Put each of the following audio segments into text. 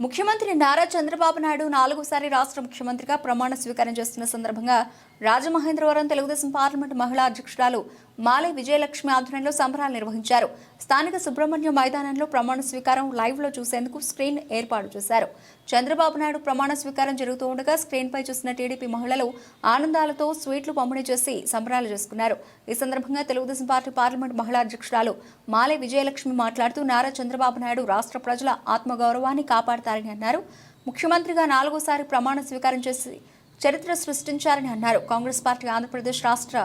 ముఖ్యమంత్రి నారా చంద్రబాబు నాయుడు నాలుగోసారి రాష్ట్ర ముఖ్యమంత్రిగా ప్రమాణ స్వీకారం చేస్తున్న సందర్భంగా రాజమహేంద్రవరం తెలుగుదేశం పార్లమెంటు మహిళా అధ్యక్షురాలు మాలే విజయలక్ష్మి ఆధ్వర్యంలో సంబరాలు నిర్వహించారు. స్థానిక సుబ్రహ్మణ్యం మైదానంలో ప్రమాణ స్వీకారం లైవ్లో చూసేందుకు స్క్రీన్ ఏర్పాటు చేశారు. చంద్రబాబు నాయుడు ప్రమాణ స్వీకారం జరుగుతూ ఉండగా స్క్రీన్ పై చూసిన టీడీపీ మహిళలు ఆనందాలతో స్వీట్లు పంపిణీ చేసి సంబరాలు చేసుకున్నారు. ఈ సందర్భంగా తెలుగుదేశం పార్టీ పార్లమెంట్ మహిళా అధ్యక్షురాలు మాలే విజయలక్ష్మి మాట్లాడుతూ నారా చంద్రబాబు నాయుడు రాష్ట్ర ప్రజల ఆత్మగౌరవాన్ని కాపాడతారని అన్నారు. ముఖ్యమంత్రిగా నాలుగోసారి ప్రమాణ స్వీకారం చేసి చరిత్ర సృష్టించారని అన్నారు. కాంగ్రెస్ పార్టీ ఆంధ్రప్రదేశ్ రాష్ట్ర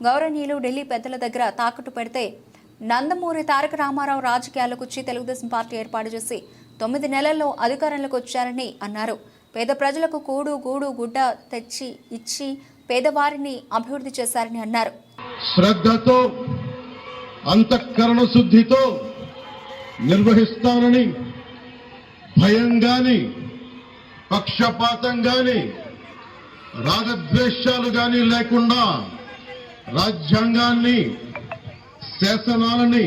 గౌరవనీయులు ఢిల్లీ పెద్దల దగ్గర తాకట్టు పెడితే నందమూరి తారక రామారావు రాజకీయాలకు వచ్చి తెలుగుదేశం పార్టీ ఏర్పాటు చేసి తొమ్మిది నెలల్లో అధికారంలోకి వచ్చారని అన్నారు. పేద ప్రజలకు కూడు గూడు గుడ్డ తెచ్చి ఇచ్చి పేదవారిని అభివృద్ధి చేశారని అన్నారు. శ్రద్ధతో అంతఃకరణ శుద్ధితో నిర్వహిస్తానని భయం గాని పక్షపాతం గాని రాగద్వేషాలు గాని లేకుండా రాజ్యాంగాన్ని శాసనాలని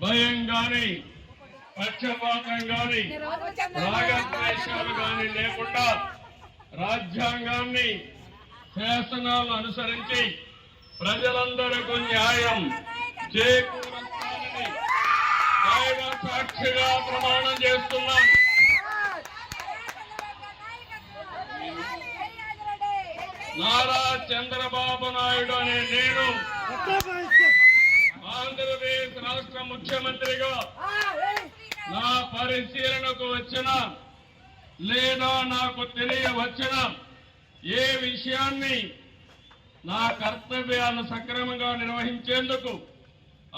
భయం గాని పక్షపాతం గాని రాగద్వేషాలు గాని లేకుండా రాజ్యాంగాన్ని శాసనాలు అనుసరించి ప్రజలందరికీ న్యాయం చేకూరుస్తానని దైవ సాక్షిగా ప్రమాణం చేస్తున్నాను నారా చంద్రబాబు నాయుడు అనే నేను ఆంధ్రప్రదేశ్ రాష్ట్ర ముఖ్యమంత్రిగా నా పరిశీలనకు వచ్చిన లేదా నాకు తెలియవచ్చిన ఏ విషయాన్ని నా కర్తవ్యాలు సక్రమంగా నిర్వహించేందుకు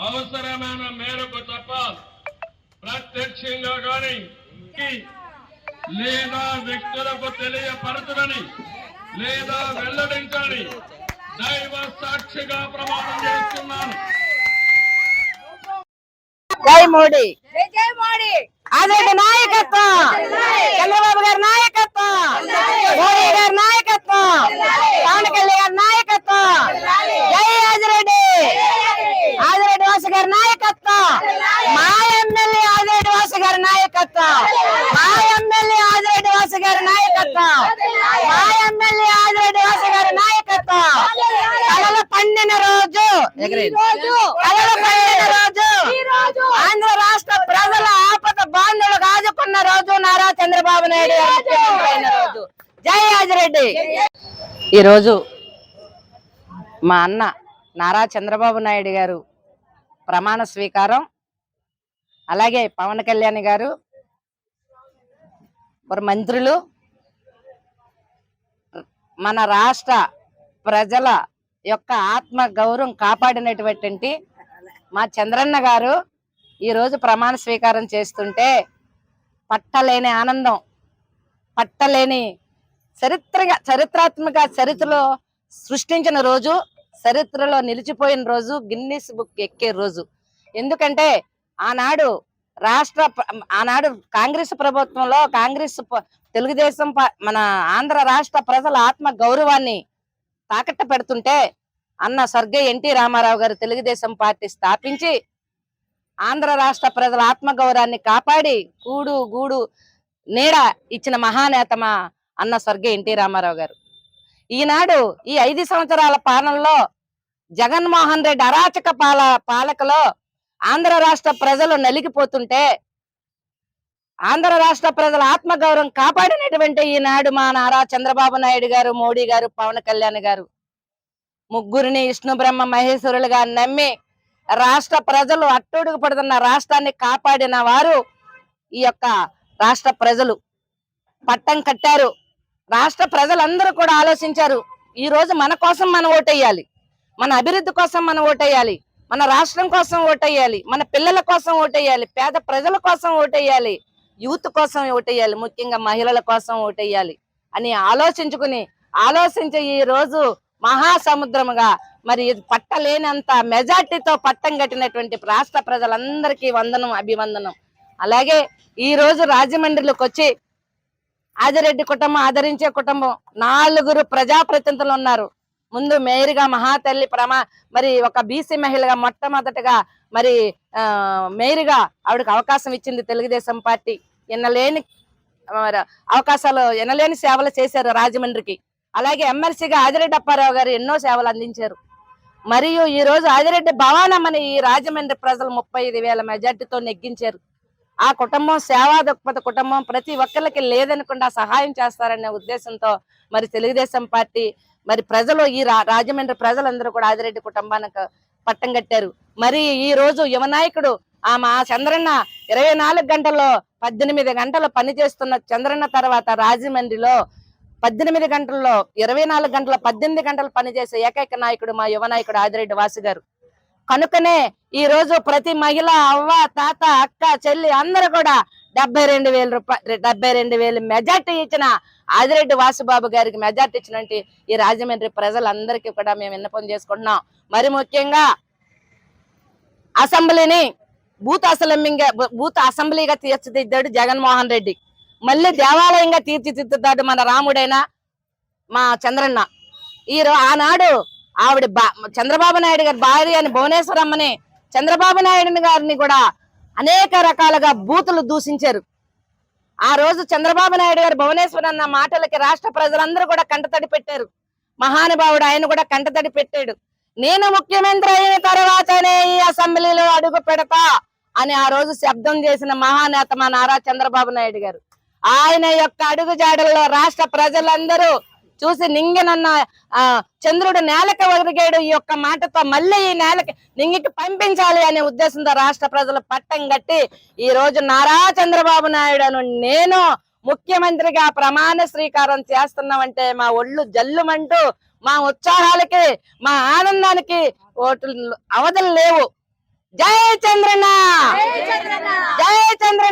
అవసరమైన మేరకు తప్ప ప్రత్యక్షంగా గాని లేదా వ్యక్తులకు తెలియపరచుడని లేదా వెల్లడించని దైవ సాక్షిగా ప్రమాణం చేస్తున్నాను. జై మోడీ. జై జై మోడీ. ఆదిరెడ్డి నాయకత్వం. చంద్రబాబు గారి నాయకత్వం. మోడీ గారి నాయకత్వం. పవన్ కళ్యాణ్ గారి నాయకత్వం. జై ఆదిరెడ్డి. ఆదిరెడ్డి వాసు గారి నాయకత్వం. మా ఎమ్మెల్యే ఆదిరెడ్డి వాసు గారి నాయకత్వం. మా ఎమ్మెల్యే ఆదిరెడ్డి వాసు గారి నాయకత్వం. మా ఎమ్మెల్యే ఆదిరెడ్డి వాసు గారి నాయకత్వం. కలలు పండిన రోజు కలలు పండిన రోజు ఆంధ్ర రాష్ట్ర ప్రజల ఆపద బాంధవులు కాజుకున్న రోజు నారా చంద్రబాబు నాయుడు ముఖ్యమంత్రి రోజు. జై ఆదిరెడ్డి ఈ రోజు మా అన్న నారా చంద్రబాబు నాయుడు గారు ప్రమాణ స్వీకారం అలాగే పవన్ కళ్యాణ్ గారు మరి మంత్రులు మన రాష్ట్ర ప్రజల యొక్క ఆత్మ గౌరవం కాపాడినటువంటి మా చంద్రన్న గారు ఈ రోజు ప్రమాణ స్వీకారం చేస్తుంటే పట్టలేని ఆనందం పట్టలేని చరిత్రగా చరిత్రాత్మక చరిత్రలో సృష్టించిన రోజు చరిత్రలో నిలిచిపోయిన రోజు గిన్నిస్ బుక్ ఎక్కే రోజు. ఎందుకంటే ఆనాడు రాష్ట్ర ఆనాడు కాంగ్రెస్ ప్రభుత్వంలో కాంగ్రెస్ ప- తెలుగుదేశం మన ఆంధ్ర రాష్ట్ర ప్రజల ఆత్మ గౌరవాన్ని తాకట్టు పెడుతుంటే అన్న స్వర్గీయ ఎన్టీ రామారావు గారు తెలుగుదేశం పార్టీ స్థాపించి ఆంధ్ర రాష్ట్ర ప్రజల ఆత్మ గౌరవాన్ని కాపాడి కూడు గూడు నీడ ఇచ్చిన మహానేతమా అన్న స్వర్గీయ ఎన్టీ రామారావు గారు. ఈనాడు ఈ ఐదు సంవత్సరాల పాలనలో జగన్మోహన్ రెడ్డి అరాచక పాల పాలకలో ఆంధ్ర రాష్ట్ర ప్రజలు నలిగిపోతుంటే ఆంధ్ర రాష్ట్ర ప్రజల ఆత్మగౌరవం కాపాడినటువంటి ఈనాడు మా నారా చంద్రబాబు నాయుడు గారు మోడీ గారు పవన్ కళ్యాణ్ గారు ముగ్గురిని విష్ణు బ్రహ్మ మహేశ్వరులుగా నమ్మి రాష్ట్ర ప్రజలు అట్టుడుగు పడుతున్న రాష్ట్రాన్ని కాపాడిన వారు ఈ యొక్క రాష్ట్ర ప్రజలు. పట్టం కట్టారు. రాష్ట్ర ప్రజలందరూ కూడా ఆలోచించారు. ఈ రోజు మన కోసం మనం ఓటేయాలి. మన అభివృద్ధి కోసం మనం ఓటేయాలి. మన రాష్ట్రం కోసం ఓటేయాలి. మన పిల్లల కోసం ఓటేయాలి. పేద ప్రజల కోసం ఓటేయాలి. యూత్ కోసం ఓటేయాలి. ముఖ్యంగా మహిళల కోసం ఓటేయాలి. అని ఆలోచించుకుని ఆలోచించే ఈ రోజు మహాసముద్రముగా మరి ఇది పట్టలేనంత మెజార్టీతో పట్టం కట్టినటువంటి రాష్ట్ర ప్రజలందరికీ వందనం అభివందనం. అలాగే ఈ రోజు రాజమండ్రిలోకి వచ్చి ఆదిరెడ్డి కుటుంబం ఆదరించే కుటుంబం నాలుగురు ప్రజాప్రతినిధులు ఉన్నారు. ముందు మేయర్గా మహాతల్లి ప్రమా మరి ఒక బీసీ మహిళగా మొట్టమొదటగా మరి మేయర్గా ఆవిడకి అవకాశం ఇచ్చింది తెలుగుదేశం పార్టీ. ఎన్నలేని అవకాశాలు ఎనలేని సేవలు చేశారు రాజమండ్రికి. అలాగే ఎమ్మెల్సీగా ఆదిరెడ్డి అప్పారావు గారు ఎన్నో సేవలు అందించారు. మరియు ఈ రోజు ఆదిరెడ్డి భవానమ్మని ఈ రాజమండ్రి ప్రజలు ముప్పై ఐదు వేల మెజార్టీతో నెగ్గించారు. ఆ కుటుంబం సేవా దృక్పథ కుటుంబం ప్రతి ఒక్కరికి లేదనకుండా సహాయం చేస్తారనే ఉద్దేశంతో మరి తెలుగుదేశం పార్టీ మరి ప్రజలు ఈ రా- రాజమండ్రి ప్రజలందరూ కూడా ఆదిరెడ్డి కుటుంబానికి పట్టం కట్టారు. మరి ఈ రోజు యువ నాయకుడు ఆ మా చంద్రన్న ఇరవై నాలుగు గంటల్లో పద్దెనిమిది గంటలు పనిచేస్తున్న చంద్రన్న తర్వాత రాజమండ్రిలో పద్దెనిమిది గంటల్లో ఇరవై నాలుగు గంటల పద్దెనిమిది గంటలు పనిచేసే ఏకైక నాయకుడు మా యువ నాయకుడు ఆదిరెడ్డి వాసు గారు. కనుకనే ఈ రోజు ప్రతి మహిళ అవ్వ తాత అక్క చెల్లి అందరూ కూడా డెబ్బై రెండు వేల రూపాయలు డెబ్బై రెండు వేలు మెజార్టీ ఇచ్చిన ఆదిరెడ్డి వాసుబాబు గారికి మెజార్టీ ఇచ్చినట్టు ఈ రాజమండ్రి ప్రజలందరికీ కూడా మేము విన్నపం చేసుకుంటున్నాం. మరి ముఖ్యంగా అసెంబ్లీని బూత్ అసెంబ్లీగా బూత్ అసెంబ్లీగా తీర్చిదిద్దాడు జగన్మోహన్ రెడ్డి. మళ్ళీ దేవాలయంగా తీర్చిదిద్దుతాడు మన రాముడైన మా చంద్రన్న. ఈరో ఆనాడు ఆవిడ బా- చంద్రబాబు నాయుడు గారి భార్య అని భువనేశ్వరమ్మని చంద్రబాబు నాయుడు గారిని కూడా అనేక రకాలుగా బూతులు దూషించారు. ఆ రోజు చంద్రబాబు నాయుడు గారు భువనేశ్వర్ అన్న మాటలకి రాష్ట్ర ప్రజలందరూ కూడా కంటతడి పెట్టారు. మహానుభావుడు ఆయన కూడా కంటతడి పెట్టాడు. నేను ముఖ్యమంత్రి అయిన తర్వాతనే ఈ అసెంబ్లీలో అడుగు పెడతా అని ఆ రోజు శబ్దం చేసిన మహానేత మా నారా చంద్రబాబు నాయుడు గారు. ఆయన యొక్క అడుగు జాడల్లో రాష్ట్ర ప్రజలందరూ చూసి నింగినన్న చంద్రుడు నేలకి ఒరిగాడు ఈ యొక్క మాటతో మళ్ళీ ఈ నేలకి నింగికి పంపించాలి అనే ఉద్దేశంతో రాష్ట్ర ప్రజలు పట్టం కట్టి ఈ రోజు నారా చంద్రబాబు నాయుడును నేను ముఖ్యమంత్రిగా ప్రమాణ స్వీకారం చేస్తున్నామంటే మా ఒళ్ళు జల్లుమంటూ మా ఉత్సాహాలకి మా ఆనందానికి అవధులు లేవు. జై చంద్రన్న! జై చంద్రన్న!